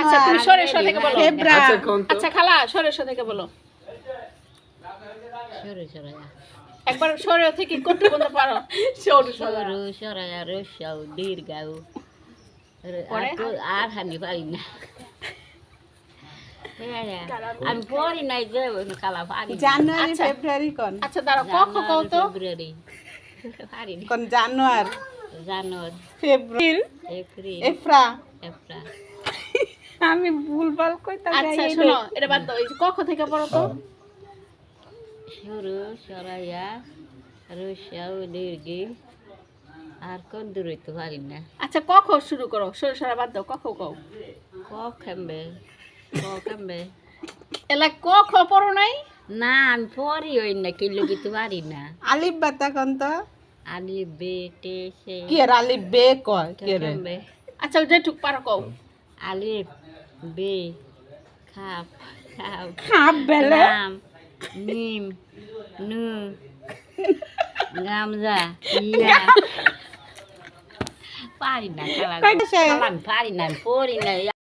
আচ্ছা তুমি জানোয়ার সরে সরে থেকে বলো। আচ্ছা আচ্ছা খালা সরে সরে থেকে বলো। একবার সরে থেকে করতে বলতে পারো? সরু সরু। সরু সরাইয়া রসাও দীর্ঘাও আর হানি পারি? না। আমি পড়ি নাই যে কালা পারি জানুয়ারি আচ্ছা। ফেব্রুয়ারি কোন? আচ্ছা দাঁড়াও কখ কও তো। ফেব্রুয়ারি। পারি কোন জানুয়ার? জানুয়ারি। ফেব্রুয়ারি। এপ্রিল। এফরা। এপ্রিল। আমি ভুলভাল কইতাম আচ্ছা শোনো এটা বাদ দাও এই যে কখ থেকে পড়ো তো? সরু সরাইয়া দীর্ঘি আর কোন দূর হইতে পারি না। আচ্ছা কখ শুরু করো সরে সরে বাদ দাও কখ কও। ক খেমবে ক খেমবে। এলা ক খ পড়ো নাই? না আমি পড়ি হই না কিলো কিছু পারি না। আলিফ বাতা কোন তো? আলি বেটে সে। কি আলিফ বে কয়? কি আচ্ছা যেটুক পারো কও। আলিফ বে খাপ খাপ হাফ বেলে নাম নিম নু গামজা ইয়া পারি না কালা কয়টা সে? কালা আমি পারি না আমি পড়ি না